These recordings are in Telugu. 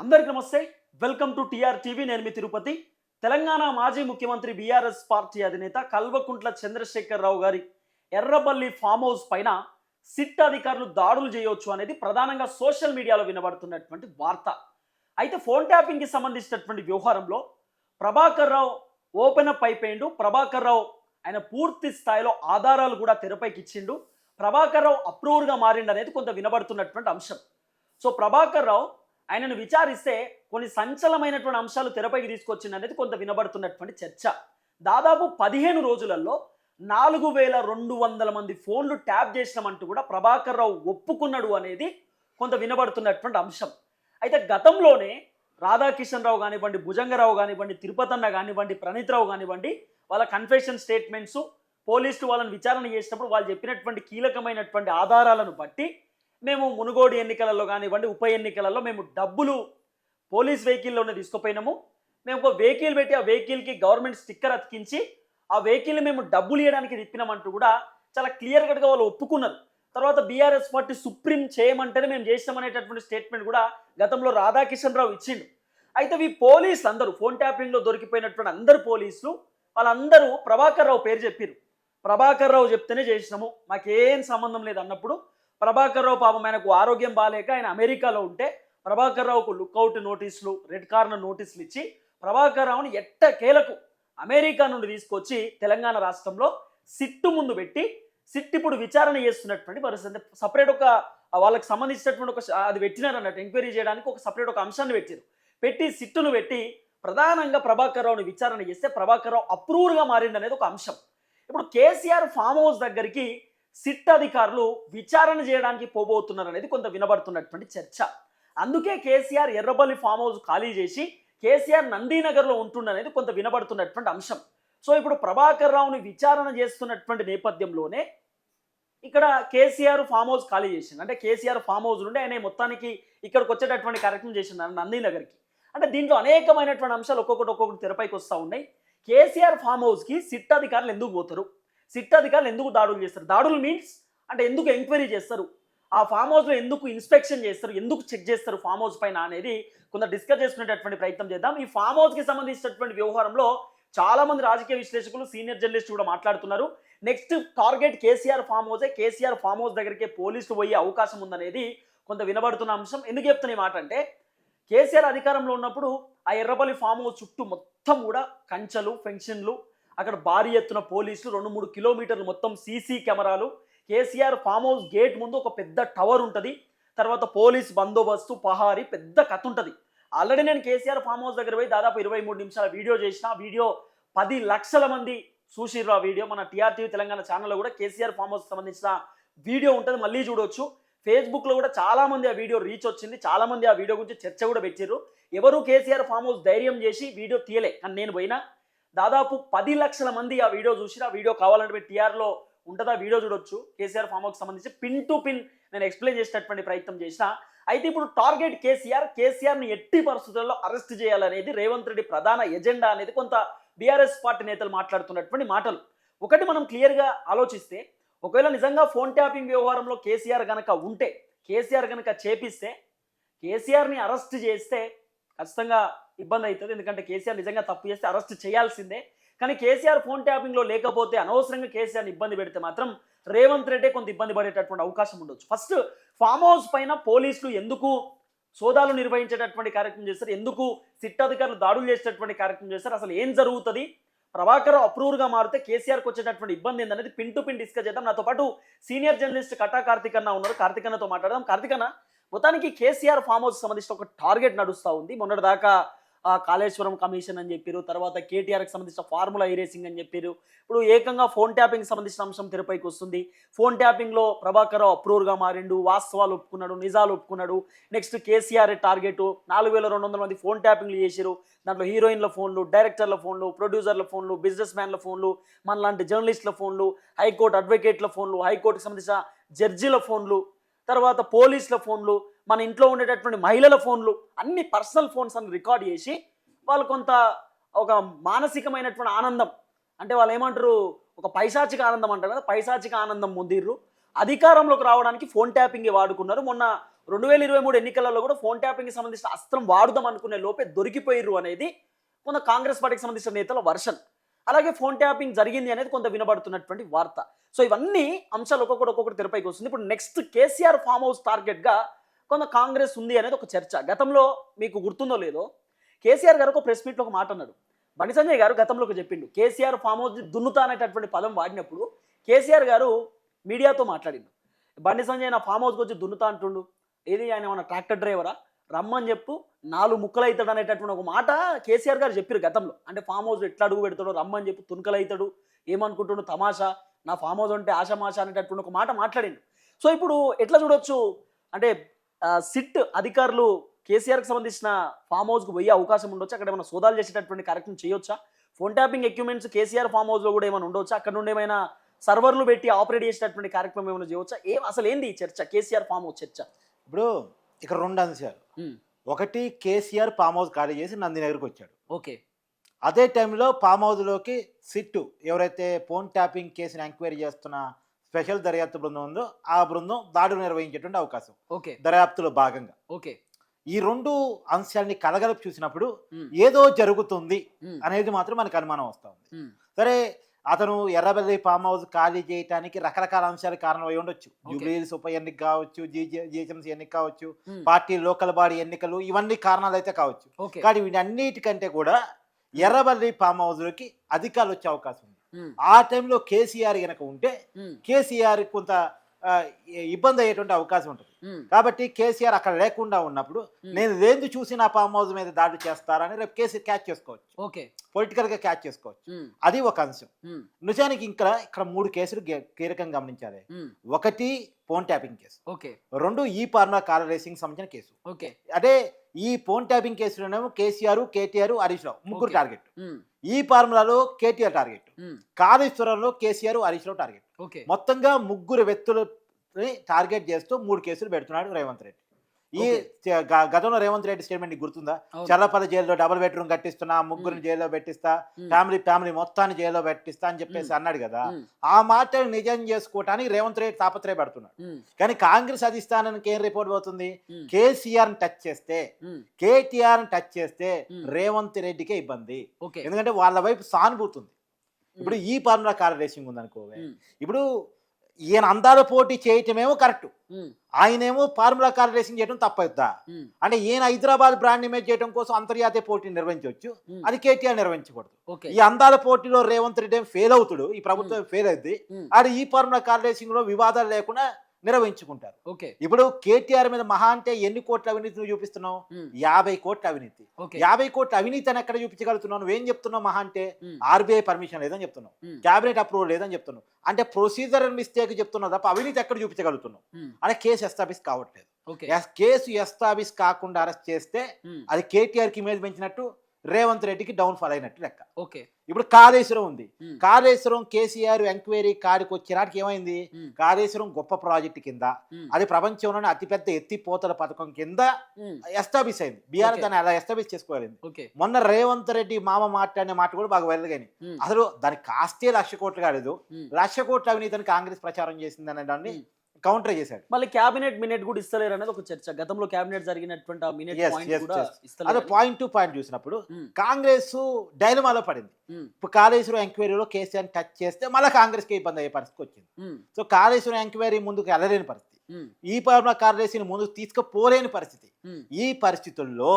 అందరికి నమస్తే. Welcome to TR TV. నేను మీ తిరుపతి. తెలంగాణ మాజీ ముఖ్యమంత్రి బీఆర్ఎస్ పార్టీ అధినేత కల్వకుంట్ల చంద్రశేఖర్ రావు గారి ఎర్రబల్లి ఫామ్ హౌస్ పైన సిట్ అధికారులు దాడులు చేయొచ్చు అనేది ప్రధానంగా సోషల్ మీడియాలో వినబడుతున్నటువంటి వార్త. అయితే ఫోన్ ట్యాపింగ్కి సంబంధించినటువంటి వ్యవహారంలో ప్రభాకర్ రావు ఓపెన్ అప్ అయిపోయిండు. ప్రభాకర్ రావు ఆయన పూర్తి స్థాయిలో ఆధారాలు కూడా తెరపైకి ఇచ్చిండు. ప్రభాకర్ రావు అప్రూవర్గా మారిండు అనేది కొంత వినబడుతున్నటువంటి అంశం. సో ప్రభాకర్ రావు ఆయనను విచారిస్తే కొన్ని సంచలమైనటువంటి అంశాలు తెరపైకి తీసుకొచ్చింది అనేది కొంత వినబడుతున్నటువంటి చర్చ. దాదాపు పదిహేను రోజులలో నాలుగు వేల రెండు వందల మంది ఫోన్లు ట్యాప్ చేసినామంటూ కూడా ప్రభాకర్ రావు ఒప్పుకున్నాడు అనేది కొంత వినబడుతున్నటువంటి అంశం. అయితే గతంలోనే రాధాకిషన్ రావు కానివ్వండి భుజంగరావు కానివ్వండి తిరుపతన్న కానివ్వండి ప్రణీత్ రావు కానివ్వండి వాళ్ళ కన్ఫెషన్ స్టేట్మెంట్స్ పోలీసులు వాళ్ళని విచారణ చేసినప్పుడు వాళ్ళు చెప్పినటువంటి కీలకమైనటువంటి ఆధారాలను బట్టి మేము మునుగోడు ఎన్నికలలో కానివ్వండి ఉప ఎన్నికలలో మేము డబ్బులు పోలీస్ వెహికల్లోనే తీసుకుపోయినాము. మేము ఒక వెహికల్ పెట్టి ఆ వెహికల్కి గవర్నమెంట్ స్టిక్కర్ అతికించి ఆ వెహికల్ మేము డబ్బులు ఇవ్వడానికి తిప్పినామంటూ కూడా చాలా క్లియర్ కట్గా వాళ్ళు ఒప్పుకున్నారు. తర్వాత బీఆర్ఎస్ పార్టీ సుప్రీం చేయమంటేనే మేము చేసినామనేటటువంటి స్టేట్మెంట్ కూడా గతంలో రాధాకిషన్ రావు ఇచ్చిండు. అయితే ఈ పోలీసులు అందరూ ఫోన్ ట్యాపింగ్లో దొరికిపోయినటువంటి అందరు పోలీసులు వాళ్ళందరూ ప్రభాకర్ రావు పేరు చెప్పారు ప్రభాకర్ రావు చెప్తేనే చేసినాము. మాకేం సంబంధం లేదు అన్నప్పుడు ప్రభాకర్ రావు పాపం ఆయనకు ఆరోగ్యం బాగాలేక ఆయన అమెరికాలో ఉంటే ప్రభాకర్ రావుకు లుక్అవుట్ నోటీసులు రెడ్ కార్నర్ నోటీసులు ఇచ్చి ప్రభాకర్ రావుని ఎట్టకేలకు అమెరికా నుండి తీసుకొచ్చి తెలంగాణ రాష్ట్రంలో సిట్టు ముందు పెట్టి సిట్ ఇప్పుడు విచారణ చేస్తున్నటువంటి పరిస్థితి. సపరేట్ ఒక వాళ్ళకి సంబంధించినటువంటి ఒక అది పెట్టినారు అన్నట్టు ఎంక్వైరీ చేయడానికి ఒక సపరేట్ ఒక అంశాన్ని పెట్టారు. పెట్టి సిట్టును పెట్టి ప్రధానంగా ప్రభాకర్ రావుని విచారణ చేస్తే ప్రభాకర్ రావు అప్రూవ్గా మారింది అనేది ఒక అంశం. ఇప్పుడు కేసీఆర్ ఫామ్ హౌస్ దగ్గరికి సిట్ అధికారులు విచారణ చేయడానికి పోబోతున్నారు అనేది కొంత వినబడుతున్నటువంటి చర్చ. అందుకే కేసీఆర్ ఎర్రబల్లి ఫామ్ హౌస్ ఖాళీ చేసి కేసీఆర్ నందీనగర్లో ఉంటుండనేది కొంత వినబడుతున్నటువంటి అంశం. సో ఇప్పుడు ప్రభాకర్ రావుని విచారణ చేస్తున్నటువంటి నేపథ్యంలోనే ఇక్కడ కేసీఆర్ ఫామ్ హౌస్ ఖాళీ చేసింది అంటే కేసీఆర్ ఫామ్ హౌస్ నుండి ఆయన మొత్తానికి ఇక్కడికి వచ్చేటటువంటి కార్యక్రమం చేసిండు నందీనగర్కి. అంటే దీంట్లో అనేకమైనటువంటి అంశాలు ఒక్కొక్కటి ఒక్కొక్కటి తెరపైకి వస్తూ ఉన్నాయి. కేసీఆర్ ఫామ్ హౌస్కి సిట్ అధికారులు ఎందుకు పోతారు? సిట్ అధికారులు ఎందుకు దాడులు చేస్తారు? దాడులు మీన్స్ అంటే ఎందుకు ఎంక్వైరీ చేస్తారు? ఆ ఫామ్ హౌస్లో ఎందుకు ఇన్స్పెక్షన్ చేస్తారు? ఎందుకు చెక్ చేస్తారు ఫామ్ హౌస్ పైన అనేది కొంత డిస్కస్ చేసుకునేటటువంటి ప్రయత్నం చేద్దాం. ఈ ఫామ్ హౌస్కి సంబంధించినటువంటి వ్యవహారంలో చాలామంది రాజకీయ విశ్లేషకులు సీనియర్ జర్నలిస్ట్ కూడా మాట్లాడుతున్నారు. నెక్స్ట్ టార్గెట్ కేసీఆర్ ఫామ్ హౌసే కేసీఆర్ ఫామ్ హౌస్ దగ్గరికే పోలీసులు పోయే అవకాశం ఉందనేది కొంత వినబడుతున్న అంశం. ఎందుకు చెప్తున్న మాట అంటే కేసీఆర్ అధికారంలో ఉన్నప్పుడు ఆ ఎర్రపల్లి ఫామ్ హౌస్ చుట్టూ మొత్తం కూడా కంచెలు ఫెన్షన్లు అక్కడ భారీ ఎత్తున పోలీసులు రెండు మూడు కిలోమీటర్లు మొత్తం సీసీ కెమెరాలు కేసీఆర్ ఫామ్ హౌస్ గేట్ ముందు ఒక పెద్ద టవర్ ఉంటుంది తర్వాత పోలీస్ బందోబస్తు పహారీ పెద్ద కథ ఉంటుంది. ఆల్రెడీ నేను కేసీఆర్ ఫామ్ హౌస్ దగ్గర పోయి దాదాపు ఇరవై మూడు నిమిషాల వీడియో చేసిన వీడియో పది లక్షల మంది చూసిర్రు ఆ వీడియో. మన టీఆర్టీవీ తెలంగాణ ఛానల్లో కూడా కేసీఆర్ ఫామ్ హౌస్ సంబంధించిన వీడియో ఉంటుంది మళ్ళీ చూడొచ్చు. ఫేస్బుక్లో కూడా చాలామంది ఆ వీడియో రీచ్ వచ్చింది చాలామంది ఆ వీడియో గురించి చర్చ కూడా పెట్టారు ఎవరు కేసీఆర్ ఫామ్ హౌస్ ధైర్యం చేసి వీడియో తీయలే కానీ నేను పోయినా. దాదాపు పది లక్షల మంది ఆ వీడియో చూసి ఆ వీడియో కావాలంటే మీరు టీఆర్లో ఉంటుందా? వీడియో చూడొచ్చు. కేసీఆర్ ఫామ్ హౌస్ సంబంధించి పిన్ టు పిన్ నేను ఎక్స్ప్లెయిన్ చేసేటటువంటి ప్రయత్నం చేసిన. అయితే ఇప్పుడు టార్గెట్ కేసీఆర్ కేసీఆర్ని ఎట్టి పరిస్థితుల్లో అరెస్ట్ చేయాలనేది రేవంత్ రెడ్డి ప్రధాన ఎజెండా అనేది కొంత బీఆర్ఎస్ పార్టీ నేతలు మాట్లాడుతున్నటువంటి మాటలు. ఒకటి మనం క్లియర్గా ఆలోచిస్తే ఒకవేళ నిజంగా ఫోన్ ట్యాపింగ్ వ్యవహారంలో కేసీఆర్ కనుక ఉంటే కేసీఆర్ కనుక చేపిస్తే కేసీఆర్ని అరెస్ట్ చేస్తే ఖచ్చితంగా ఇబ్బంది అవుతుంది ఎందుకంటే కేసీఆర్ నిజంగా తప్పు చేస్తే అరెస్ట్ చేయాల్సిందే. కానీ కేసీఆర్ ఫోన్ ట్యాపింగ్లో లేకపోతే అనవసరంగా కేసీఆర్ని ఇబ్బంది పెడితే మాత్రం రేవంత్ రెడ్డే కొంత ఇబ్బంది పడేటటువంటి అవకాశం ఉండొచ్చు. ఫస్ట్ ఫామ్ హౌస్ పైన పోలీసులు ఎందుకు సోదాలు నిర్వహించేటటువంటి కార్యక్రమం చేస్తారు? ఎందుకు సిట్ అధికారులు దాడులు చేసేటటువంటి కార్యక్రమం చేస్తారు? అసలు ఏం జరుగుతుంది? ప్రభాకర్ అప్రూవర్గా మారితే కేసీఆర్కి వచ్చేటటువంటి ఇబ్బంది ఏందనేది పిన్ టు పిన్ డిస్కస్ చేద్దాం. నాతో పాటు సీనియర్ జర్నలిస్ట్ కటా కార్తికన్న ఉన్నారు. కార్తికన్నతో మాట్లాడదాం. కార్తికన్న మొత్తానికి కేసీఆర్ ఫామ్ హౌస్ సంబంధించిన ఒక టార్గెట్ నడుస్తూ ఉంది. మొన్నటిదాకా కాళేశ్వరం కమిషన్ అని చెప్పారు తర్వాత కేటీఆర్కి సంబంధించిన ఫార్ములా రేసింగ్ అని చెప్పారు ఇప్పుడు ఏకంగా ఫోన్ ట్యాపింగ్ సంబంధించిన అంశం తెరపైకి వస్తుంది. ఫోన్ ట్యాపింగ్లో ప్రభాకర్ అప్రూవర్గా మారిండు వాస్తవాలు ఒప్పుకున్నాడు నిజాలు ఒప్పుకున్నాడు. నెక్స్ట్ కేసీఆర్ టార్గెట్ నాలుగు వేల రెండు వందల మంది ఫోన్ ట్యాపింగ్లు చేశారు దాంట్లో హీరోయిన్ల ఫోన్లు డైరెక్టర్ల ఫోన్లు ప్రొడ్యూసర్ల ఫోన్లు బిజినెస్ మ్యాన్ల ఫోన్లు మన లాంటి జర్నలిస్టుల ఫోన్లు హైకోర్టు అడ్వకేట్ల ఫోన్లు హైకోర్టుకు సంబంధించిన జడ్జీల ఫోన్లు తర్వాత పోలీసుల ఫోన్లు మన ఇంట్లో ఉండేటటువంటి మహిళల ఫోన్లు అన్ని పర్సనల్ ఫోన్స్ అని రికార్డ్ చేసి వాళ్ళు కొంత ఒక మానసికమైనటువంటి ఆనందం. అంటే వాళ్ళు ఏమంటారు ఒక పైశాచిక ఆనందం అంటారు కదా పైశాచిక ఆనందం పొందిర్రు. అధికారంలోకి రావడానికి ఫోన్ ట్యాపింగ్ వాడుకున్నారు. మొన్న రెండు వేల ఇరవై మూడు ఎన్నికలలో కూడా ఫోన్ ట్యాపింగ్కి సంబంధించిన అస్త్రం వాడుదాం అనుకునే లోపే దొరికిపోయిర్రు అనేది కొంత కాంగ్రెస్ పార్టీకి సంబంధించిన నేతల వర్షన్. అలాగే ఫోన్ ట్యాపింగ్ జరిగింది అనేది కొంత వినబడుతున్నటువంటి వార్త. సో ఇవన్నీ అంశాలు ఒక్కొక్కటి ఒక్కొక్కటి తెరపైకి వస్తుంది. ఇప్పుడు నెక్స్ట్ కేసీఆర్ ఫామ్ హౌస్ టార్గెట్గా కొంత కాంగ్రెస్ ఉంది అనేది ఒక చర్చ. గతంలో మీకు గుర్తుందో లేదో కేసీఆర్ గారు ఒక ప్రెస్ మీట్లో ఒక మాట అన్నాడు. బండి సంజయ్ గారు గతంలో ఒక చెప్పిండు. కేసీఆర్ ఫామ్ హౌస్ దున్నుతా అనేటటువంటి పదం వాడినప్పుడు కేసీఆర్ గారు మీడియాతో మాట్లాడిండు. బండి సంజయ్ నా ఫామ్ హౌస్కి వచ్చి దున్నుతా అంటుండు. ఏది ఆయన ఏమన్నా ట్రాక్టర్ డ్రైవరా? రమ్మని చెప్పు నాలుగు ముక్కలు అవుతాడు అనేటటువంటి ఒక మాట కేసీఆర్ గారు చెప్పారు గతంలో. అంటే ఫామ్ హౌస్ ఎట్లా అడుగు పెడతాడో రమ్మని చెప్పు తుణుకలు అవుతాడు ఏమనుకుంటుండు? తమాషా. నా ఫామ్ హౌస్ అంటే ఆషామాష అనేటటువంటి ఒక మాట మాట్లాడిండు. సో ఇప్పుడు ఎట్లా చూడొచ్చు? అంటే సిట్ అధికారులు కేసీఆర్కి సంబంధించిన ఫామ్ హౌస్కి పోయే అవకాశం ఉండొచ్చు? అక్కడ ఏమైనా సోదాలు చేసేటటువంటి కార్యక్రమం చేయొచ్చా? Phone tapping equipments KCR farm హౌస్లో కూడా ఏమైనా ఉండొచ్చా? అక్కడ నుండి ఏమైనా సర్వర్లు పెట్టి ఆపరేట్ చేసేటటువంటి కార్యక్రమం ఏమైనా చేయవచ్చా ఏం అసలు ఏంది ఈ చర్చ? కేసీఆర్ ఫామ్ హౌస్ చర్చ? ఇప్పుడు ఇక్కడ రెండు అంశాలు. ఒకటి కేసీఆర్ ఫామ్ హౌస్ ఖాళీ చేసి నందినగర్కి వచ్చాడు. ఓకే. అదే టైంలో ఫామ్ హౌస్లోకి సిట్టు ఎవరైతే ఫోన్ ట్యాపింగ్ కేసుని ఎంక్వైరీ చేస్తున్న స్పెషల్ దర్యాప్తు బృందం ఉందో ఆ బృందం దాడులు నిర్వహించేటువంటి అవకాశం. ఓకే. దర్యాప్తులో భాగంగా. ఓకే. ఈ రెండు అంశాలని కలగలిపి చూసినప్పుడు ఏదో జరుగుతుంది అనేది మాత్రం మనకు అనుమానం వస్తూ ఉంది. సరే అతను ఎర్రబెల్లి ఫామ్ హౌస్ ఖాళీ చేయడానికి రకరకాల అంశాలు కారణం అయి ఉండొచ్చు జూబ్లీహిల్స్ ఉప ఎన్నిక కావచ్చు జిహెచ్ఎంసీ ఎన్నిక కావచ్చు పార్టీ లోకల్ బాడీ ఎన్నికలు ఇవన్నీ కారణాలు అయితే కావచ్చు కానీ వీటన్నిటికంటే కూడా ఎర్రబల్లి ఫామ్ హౌస్లోకి అధికారులు వచ్చే అవకాశం ఉంది. ఆ టైంలో కేసీఆర్ గనక ఉంటే కేసీఆర్ కొంత ఇబ్బంది అయ్యేటువంటి అవకాశం ఉంటుంది. కాబట్టి కేసీఆర్ అక్కడ లేకుండా ఉన్నప్పుడు నేను లేంది చూసి నా ఫామ్ హౌస్ మీద దాడి చేస్తారని రేపు కేసీఆర్ క్యాచ్ చేసుకోవచ్చు. ఓకే. పొలిటికల్గా క్యాచ్ చేసుకోవచ్చు. అది ఒక అంశం. నిజానికి ఇంకా ఇక్కడ మూడు కేసులు కీలకంగా గమనించాలి. ఒకటి ఫోన్ ట్యాపింగ్ కేసు. ఓకే. రెండు ఈ పార్నా కార్ రేసింగ్ సంబంధించిన కేసు. ఓకే. అదే ఈ ఫోన్ ట్యాపింగ్ కేసులోనేమో కేసీఆర్ కేటీఆర్ హరీష్ రావు ముగ్గురు. టార్గెట్. ఈ ఫార్ములాలో కేటీఆర్ టార్గెట్. కాళేశ్వరంలో KCR Harish Rao target. Okay. మొత్తంగా ముగ్గురు వ్యక్తులని టార్గెట్ చేస్తూ మూడు కేసులు పెడుతున్నాడు రేవంత్ రెడ్డి. ఈ గతంలో రేవంత్ రెడ్డి స్టేట్మెంట్ గుర్తుందా. చల్లపల్లి జైల్లో డబుల్ బెడ్రూమ్ కట్టిస్తున్నా ముగ్గురిని జైల్లో పెట్టిస్తా ఫ్యామిలీ ఫ్యామిలీ మొత్తాన్ని జైల్లో పెట్టిస్తా అని చెప్పేసి అన్నాడు కదా ఆ మాటలు నిజం చేసుకోవటానికి రేవంత్ రెడ్డి తాపత్రయపడుతున్నాడు. కానీ కాంగ్రెస్ అధిష్టానానికి ఏం రిపోర్ట్ పోతుంది? కేసీఆర్ టచ్ చేస్తే కేటీఆర్ టచ్ చేస్తే. రేవంత్ రెడ్డికే ఇబ్బంది. ఎందుకంటే వాళ్ళ వైపు సానుభూతి ఉంది. ఇప్పుడు ఈ ఫార్ములా కార్ రేసింగ్ ఉంది అనుకో ఇప్పుడు ఈయన అందాల పోటీ చేయటమేమో కరెక్ట్. ఆయనేమో ఫార్ములా కార్ రేసింగ్ చేయడం తప్పవుద్దా అంటే ఈయన హైదరాబాద్ బ్రాండ్ ఇమేజ్ చేయడం కోసం అంతర్జాతీయ పోటీ నిర్వహించవచ్చు. అది కేటీఆర్ నిర్వహించకూడదు. ఈ అందాల పోటీలో రేవంత్ రెడ్డి ఫెయిల్ అవుతాడు? ఈ ప్రభుత్వం ఫెయిల్ అవుద్ది అది ఈ ఫార్ములా కార్ రేసింగ్లో వివాదాలు లేకుండా నిర్వహించుకుంటారు. ఓకే. ఇప్పుడు కేటీఆర్ మీద మహా అంటే ఎన్ని కోట్ల అవినీతి నువ్వు చూపిస్తున్నావు? యాభై కోట్ల అవినీతి. యాభై కోట్ల అవినీతి అని ఎక్కడ చూపించగలుగుతున్నావు? నువ్వేం చెప్తున్నావు మహా అంటే? ఆర్బీఐ పర్మిషన్ లేదని చెప్తున్నావు. క్యాబినెట్ అప్రూవల్ లేదని చెప్తున్నావు. అంటే ప్రొసీజర్ మిస్టేక్ చెప్తున్నావు తప్ప అవినీతి ఎక్కడ చూపించగలుగుతున్నావు? అంటే కేసు ఎస్టాబ్లిష్ కావట్లేదు. కేసు ఎస్టాబ్లిష్ కాకుండా అరెస్ట్ చేస్తే అది కేటీఆర్కి ఇమేజ్ పెంచినట్టు రేవంత్ రెడ్డికి డౌన్ ఫాల్ అయినట్టు లెక్క. ఓకే. ఇప్పుడు కాళేశ్వరం ఉంది. కాళేశ్వరం కేసీఆర్ ఎంక్వైరీ కాడికి వచ్చినాటికి ఏమైంది? కాళేశ్వరం గొప్ప ప్రాజెక్ట్ కింద అది ప్రపంచంలోనే అతిపెద్ద ఎత్తిపోతల పథకం కింద ఎస్టాబ్లిష్ అయింది. బీఆర్. దాన్ని అలా ఎస్టాబ్లిష్ చేసుకోగలిగింది? ఓకే. మొన్న రేవంత్ రెడ్డి మామ మాట్లాడిన మాట కూడా బాగా వైరల్ గాని అసలు దాని కాస్తే లక్ష కోట్లు కాలేదు. లక్ష కోట్ల అవినీతిని కాంగ్రెస్ ప్రచారం చేసిందనే దాన్ని కౌంటర్ చేశాడు. మళ్ళీ క్యాబినెట్ మినిట్ కూడా ఇస్తలేరు అనేది ఒక చర్చ. గతంలో క్యాబినెట్ జరిగినటువంటి ఆ మినిట్. అదే పాయింట్ టు పాయింట్ చూసినప్పుడు ఉమ్, కాంగ్రెస్ డైలమాలో పడింది. ఉమ్, ఇప్పుడు కాళేశ్వరం ఎంక్వైరీలో కేసీఆర్ టచ్ చేస్తే మళ్ళీ కాంగ్రెస్కి ఇబ్బంది అయ్యే పరిస్థితి వచ్చింది. సో కాళేశ్వరం ఎంక్వైరీ ముందుకు వెళ్ళలేని పరిస్థితి. ఈ పరంలో కాళేశ్వరం ముందుకు తీసుకుపోలేని పరిస్థితి. ఈ పరిస్థితుల్లో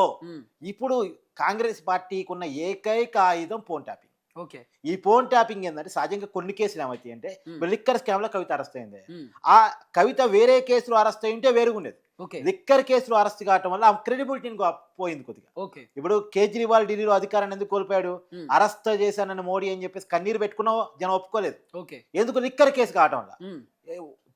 ఇప్పుడు కాంగ్రెస్ పార్టీకి ఉన్న ఏకైక ఆయుధం ఫోన్ ట్యాపింగ్. ఓకే. ఈ ఫోన్ ట్యాపింగ్ ఏంటంటే సహజంగా కొన్ని కేసులు ఏమవుతాయి అంటే లిక్కర్ స్కామ్లో కవిత అరెస్ట్ అయింది. ఆ కవిత వేరే కేసులో అరెస్ట్ అయి ఉంటే వేరుగా ఉండేది ఓకే. లిక్కర్ కేసులో అరెస్ట్ కావటం వల్ల ఆ క్రెడిబిలిటీని పోయింది కొద్దిగా. ఓకే. ఇప్పుడు కేజ్రీవాల్ ఢిల్లీలో అధికారాన్ని ఎందుకు కోల్పోయాడు? అరెస్ట్ చేశానని మోడీ అని చెప్పేసి కన్నీరు పెట్టుకున్నా జనం ఒప్పుకోలేదు. ఎందుకు లిక్కర్ కేసు కావటం వల్ల?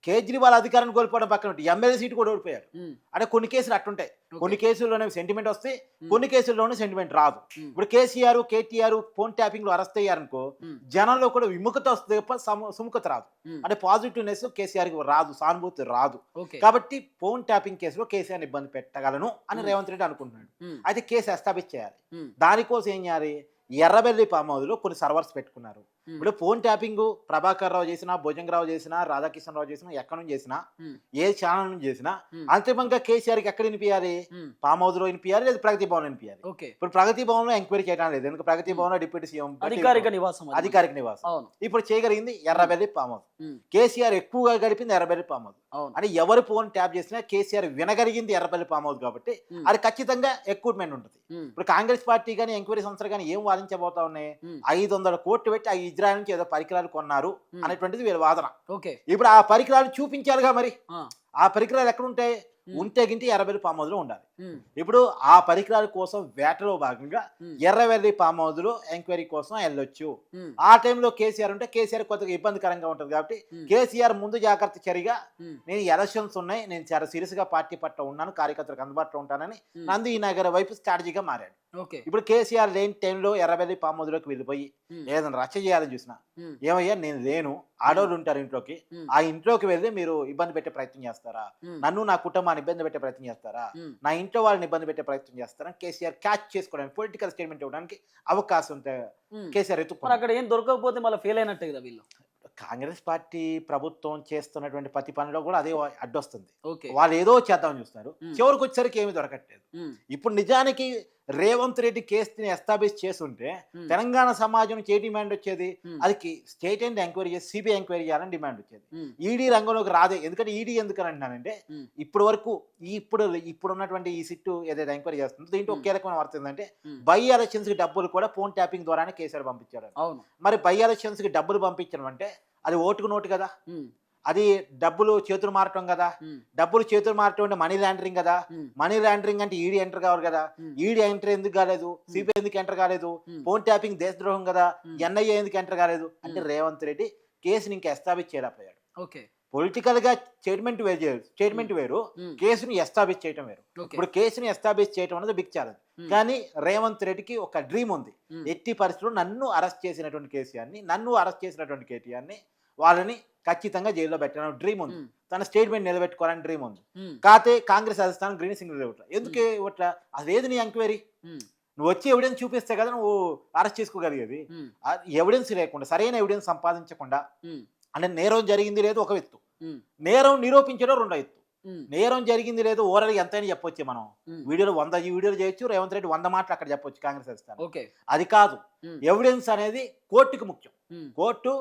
కేజ్రీవాల్ అధికారాన్ని కోల్పోవడం పక్కన ఎమ్మెల్యే సీటు కూడా ఓడిపోయాడు. ఉమ్, అంటే కొన్ని కేసులు అట్టుంటాయి. కొన్ని కేసుల్లోనే సెంటిమెంట్ వస్తాయి. కొన్ని కేసుల్లోనే సెంటిమెంట్ రాదు. ఇప్పుడు కేసీఆర్ కేటీఆర్ ఫోన్ ట్యాపింగ్లో అరెస్ట్ అయ్యారనుకో జనంలో కూడా విముఖత వస్తుంది తప్ప సము- సుముఖత రాదు. అంటే పాజిటివ్నెస్ కేసీఆర్కి రాదు సానుభూతి రాదు. కాబట్టి ఫోన్ ట్యాపింగ్ కేసులో కేసీఆర్ ఇబ్బంది పెట్టగలను అని. రేవంత్ రెడ్డి అనుకుంటున్నాడు. అయితే కేసు ఎస్టాబ్లిష్ చేయాలి. దానికోసం ఏం చేయాలి? ఎర్రబెల్లి పామోదులో కొన్ని సర్వర్స్ పెట్టుకున్నారు. ఇప్పుడు ఫోన్ ట్యాపింగ్ ప్రభాకర్ రావు చేసినా భుజంగరావు చేసినా రాధాకిషన్ రావు చేసినా ఎక్కడి నుంచి చేసినా ఏ ఛానల్ నుంచి చేసినా అంతిమంగా కేసీఆర్కి ఎక్కడ వినిపించాలి ఫామ్ హౌస్లో వినిపించాలి లేదా ప్రగతి భవన్ వినిపించాలి ఇప్పుడు ప్రగతి భవన్లో ఎంక్వైరీ చేయడం లేదు. ఎందుకంటే ప్రగతి. భవన్లో డిప్యూటీ సీఎం అధికారిక నివాసం. అధికారిక నివాసం. ఇప్పుడు చేయగలిగింది ఎర్రబెల్లి ఫామ్ హౌస్. కేసీఆర్ ఎక్కువగా గడిపింది ఎర్రబెల్లి ఫామ్ హౌస్. అని ఎవరు ఫోన్ ట్యాప్ చేసినా కేసీఆర్ వినగలిగింది ఎర్రబెల్లి ఫామ్ హౌస్ కాబట్టి అది ఖచ్చితంగా ఎక్విప్మెంట్ ఉంటుంది. ఇప్పుడు కాంగ్రెస్ పార్టీ కానీ ఎంక్వైరీ సంస్థలు కానీ ఏం వాదించబోతా ఉన్నాయి? ఐదు వందల కోట్లు పెట్టి నుంచి ఏదో పరికరాలు కొన్నారు అనేటువంటిది వీళ్ళ వాదన. ఓకే. ఇప్పుడు ఆ పరికరాలు చూపించాలిగా మరి? ఆ, పరికరాలు ఎక్కడ ఉంటాయి? ఉమ్, ఉంటే గింటి ఎర్రబెల్లి ఫామ్ హౌస్లో ఉండాలి ఇప్పుడు ఆ పరికరాల కోసం వేటలో భాగంగా ఎర్రవెల్లి లో ఎంక్వైరీ కోసం వెళ్ళొచ్చు. ఆ టైంలో కేసీఆర్ ఉంటే కేసీఆర్ కొద్దిగా ఇబ్బందికరంగా ఉంటుంది కాబట్టి కేసీఆర్ ముందు జాగ్రత్త చర్యగా నేను ఎలక్షన్స్ ఉన్నాయి నేను చాలా సీరియస్గా పార్టీ పట్ల ఉన్నాను కార్యకర్తలకు అందుబాటులో ఉంటానని నంది నగర్ వైపు స్ట్రాటజీగా మారాడు. ఇప్పుడు కేసీఆర్ లేని టైంలో ఎర్రబెల్లి ఫామ్ హౌస్లోకి వెళ్ళిపోయి ఏదైనా రచ్చ చేయాలని చూసిన ఏమయ్యా నేను లేను ఆడవాళ్ళు ఉంటారు ఇంట్లోకి. ఆ ఇంట్లోకి వెళ్ళి మీరు ఇబ్బంది పెట్టే ప్రయత్నం చేస్తారా? నన్ను నా కుటుంబాన్ని ఇబ్బంది పెట్టే ప్రయత్నం చేస్తారా? నా ఇంట్లో వాళ్ళని ఇబ్బంది పెట్టే ప్రయత్నం చేస్తారా? కేసీఆర్ క్యాచ్ చేసుకోవడానికి పొలిటికల్ స్టేట్మెంట్ ఇవ్వడానికి అవకాశం ఉంటే ఉమ్. కేసీఆర్ ఎత్తుకున్నారు అక్కడ ఏం దొరకకపోతే మళ్ళీ ఫెయిల్ అయినట్టే కదా వీళ్ళు? కాంగ్రెస్ పార్టీ ప్రభుత్వం చేస్తున్నటువంటి ప్రతి పనిలో కూడా అదే అడ్డొస్తుంది. వాళ్ళు ఏదో చేద్దామని చూస్తారు ఉమ్. చివరికి వచ్చేసరికి ఏమీ దొరకట్లేదు. ఇప్పుడు నిజానికి రేవంత్ రెడ్డి కేసుని ఎస్టాబ్లిష్ చేస్తుంటే తెలంగాణ సమాజం నుంచి ఏ డిమాండ్ వచ్చేది? అది స్టేట్ అండ్ ఎంక్వైరీ చేసి సిబిఐ ఎంక్వైరీ చేయాలని డిమాండ్ వచ్చేది. ఈడీ రంగంలోకి రాదే. ఎందుకంటే ఈడీ ఎందుకని అంటున్నానంటే ఇప్పటి వరకు ఈ ఇప్పుడు ఇప్పుడు ఉన్నటువంటి ఈ సిట్టు ఏదైతే ఎంక్వైరీ చేస్తుందో దీంట్లో ఒక. కీలకమైన వార్త ఏంటంటే బై ఎలక్షన్స్కి డబ్బులు కూడా ఫోన్ ట్యాపింగ్ ద్వారానే కేసీఆర్ అవును. మరి బై ఎలక్షన్స్కి డబ్బులు పంపించడం అంటే అది ఓటుకు నోటు కదా? అది డబ్బులు చేతులు మారటం కదా. డబ్బులు చేతులు మారటం అంటే మనీ లాండరింగ్ కదా. మనీ లాండరింగ్ అంటే ఈడీ ఎంటర్ కావాలి కదా. ఈడీ ఎంటర్ ఎందుకు కాలేదు? సిబిఐ ఎందుకు ఎంటర్ కాలేదు? ఫోన్ ట్యాపింగ్ దేశద్రోహం కదా. ఎన్ఐఏ ఎందుకు ఎంటర్ కాలేదు? అంటే. రేవంత్ రెడ్డి కేసుని ఇంకా ఎస్టాబ్లిష్ చేయలేకపోయాడు. ఓకే. పొలిటికల్గా స్టేట్మెంట్ వేరు స్టేట్మెంట్ వేరు. కేసుని ఎస్టాబ్లిష్ చేయటం వేరు. ఇప్పుడు కేసుని ఎస్టాబ్లిష్ చేయటం అనేది బిగ్ ఛాలెంజ్. కానీ రేవంత్ రెడ్డికి ఒక డ్రీమ్ ఉంది. ఎట్టి పరిస్థితుల్లో నన్ను అరెస్ట్ చేసినటువంటి కేసీఆర్ని నన్ను అరెస్ట్ చేసినటువంటి కేటీఆర్ని వాళ్ళని ఖచ్చితంగా జైల్లో పెట్టాలని డ్రీమ్ ఉంది. తన స్టేట్మెంట్ నిలబెట్టుకోవాలని డ్రీమ్ ఉంది. కాతే కాంగ్రెస్ అధిష్టానం గ్రీన్ సిగ్నల్ ఇవ్వట్లా. ఎందుకు ఇవ్వట్లా? అదేది నీ ఎంక్వైరీ? నువ్వు వచ్చి ఎవిడెన్స్ చూపిస్తే కదా నువ్వు అరెస్ట్ చేసుకోగలిగేది. ఎవిడెన్స్ లేకుండా సరైన ఎవిడెన్స్ సంపాదించకుండా అంటే నేరం జరిగింది లేదు ఒక ఎత్తు. నేరం నిరూపించడం రెండో ఎత్తు. నేరం జరిగింది లేదు ఓరల్ ఎంతైనా చెప్పొచ్చు మనం. వీడియోలు వంద వీడియోలు చేయొచ్చు రేవంత్ రెడ్డి వంద మాటలు అక్కడ చెప్పొచ్చు కాంగ్రెస్ అధిష్టానం ఓకే. అది కాదు. ఎవిడెన్స్ అనేది కోర్టుకు ముఖ్యం. కోర్టు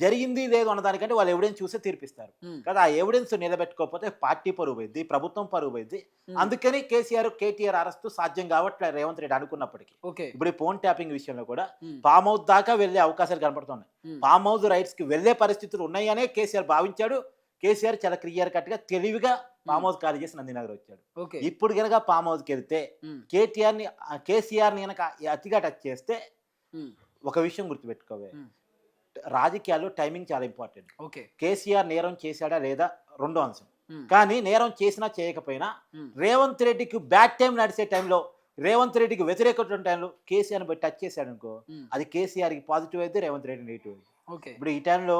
జరిగింది లేదు అన్నదానికంటే వాళ్ళు ఎవిడెన్స్ చూస్తే తీర్పిస్తారు. కదా ఆ ఎవిడెన్స్ నిలబెట్టుకోకపోతే పార్టీ పరువు పోయింది ప్రభుత్వం పరువు పోయింది అందుకని కేసీఆర్ కేటీఆర్ అరెస్ట్ సాధ్యం కావట్లేదు రేవంత్ రెడ్డి అనుకున్నప్పటికీ. ఓకే. ఇప్పుడు ఈ ఫోన్ ట్యాపింగ్ విషయంలో కూడా ఫామ్ హౌస్ దాకా వెళ్ళే అవకాశాలు కనపడుతున్నాయి. ఫామ్ హౌస్ రైట్స్కి వెళ్ళే పరిస్థితులు ఉన్నాయనే కేసీఆర్ భావించాడు. కేసీఆర్ చాలా క్లియర్ కట్గా తెలివిగా ఫామ్ హౌస్ ఖాళీ చేసి నందినగర్ వచ్చాడు. ఇప్పుడు గనక ఫామ్ హౌస్కి వెళ్తే కేటీఆర్ని కేసీఆర్ని గనక అతిగా టచ్ చేస్తే ఒక విషయం గుర్తుపెట్టుకోవే. ఉమ్. రాజకీయాల్లో టైమింగ్ చాలా ఇంపార్టెంట్. ఓకే. కేసీఆర్ నేరం చేశాడా లేదా? రెండో అంశం. కానీ నేరం చేసినా చేయకపోయినా రేవంత్ రెడ్డికి బ్యాడ్ టైం నడిచే టైంలో రేవంత్ రెడ్డికి వ్యతిరేకటువంటి టైంలో కేసీఆర్ని పోయి టచ్ చేశాడు అనుకో అది కేసీఆర్కి పాజిటివ్ అయితే రేవంత్ రెడ్డి నెగిటివ్ అయితే. ఓకే. ఇప్పుడు ఈ టైంలో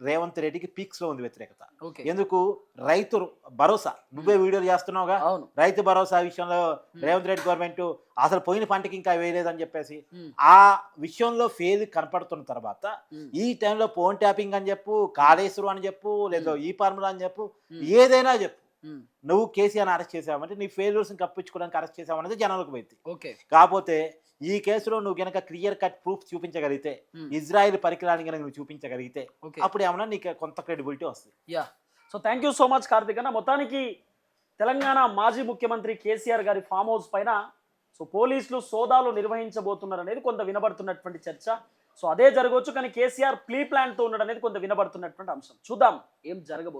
రేవంత్ రెడ్డికి పీక్స్లో ఉంది వ్యతిరేకత. ఎందుకు? రైతు భరోసా. నువ్వే వీడియోలు చేస్తున్నావుగా? రైతు భరోసా విషయంలో ఉమ్, రేవంత్ రెడ్డి గవర్నమెంట్ అసలు పోయిన పంటకి ఇంకా వేయలేదని చెప్పేసి ఉమ్, ఆ విషయంలో ఫెయిల్ కనపడుతున్న తర్వాత ఈ టైంలో ఫోన్ ట్యాపింగ్ అని చెప్పు కాళేశ్వరం అని చెప్పు లేదా ఈ ఫార్ములా అని చెప్పు ఏదైనా చెప్పు. నువ్వు కేసీఆర్ అరెస్ట్ చేసావంటే నీ ఫెయిల్యూర్స్ కప్పించుకోవడానికి అరెస్ట్ చేసావనేది జనాలకు పోయింది. ఓకే. కాకపోతే ఈ కేసులో నువ్వు గనక క్లియర్ కట్ ప్రూఫ్ చూపించగలిగితే ఇజ్రాయెల్ పరికరాన్ని కనుక నువ్వు చూపించగలిగితే అప్పుడు ఏమన్నా నీకు కొంత క్రెడిబిలిటీ వస్తుంది. Yeah. So thank you so much Karthik అన్న. మొత్తానికి తెలంగాణ మాజీ ముఖ్యమంత్రి కేసీఆర్ గారి ఫామ్ హౌస్ పైన సో పోలీసులు సోదాలు నిర్వహించబోతున్నారు అనేది కొంత వినబడుతున్నటువంటి చర్చ. సో అదే జరగవచ్చు కానీ కేసీఆర్ ప్లీ ప్లాన్తో ఉన్నాడు అనేది కొంత వినబడుతున్నటువంటి అంశం. చూద్దాం ఏం జరగబోతుంది